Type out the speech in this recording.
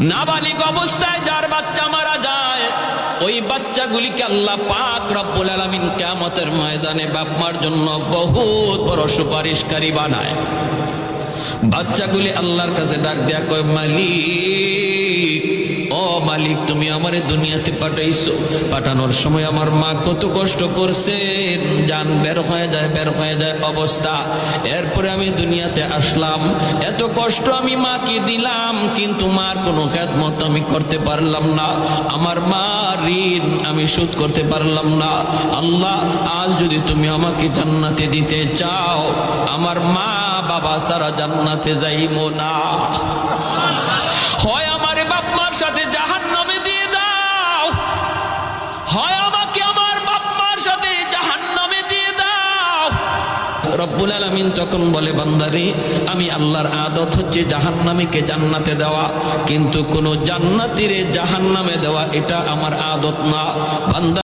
নাবালিক অবস্থায় যার বাচ্চা মারা যায়, ওই বাচ্চাগুলিকে আল্লাহ পাক রব্বুল আলমিন কেমতের ময়দানে বাপ মার জন্য বহুত বড় সুপারিশকারী বানায়। বাচ্চাগুলি আল্লাহর কাছে ডাক দেয়া কয়, মালিক মালিক, তুমি আমারে দুনিয়াতে পাঠাইছো। পাঠানোর সময় আমার মা কত কষ্ট করছে। জান বের হয়ে যায়, বের হয়ে যায় অবস্থা। এরপরে আমি দুনিয়াতে আসলাম। এত কষ্ট আমি মাকে দিলাম, কিন্তু মার কোনো খেদমত আমি করতে পারলাম না। আমার মা ঋণ আমি শোধ করতে পারলাম না। আল্লাহ, আজ যদি তুমি আমাকে জান্নাতে দিতে চাও, আমার মা বাবা সারা জান্নাতে যাইব না। হয় আমার বাপ মার সাথে রব্বুল আলমিন তখন বলে, বান্দারি, আমি আল্লাহর আদত হচ্ছে জাহান নামীকে জান্নাতে দেওয়া। কিন্তু কোনো জান্নাতিরে জাহান নামে দেওয়া, এটা আমার আদত না। বান্দা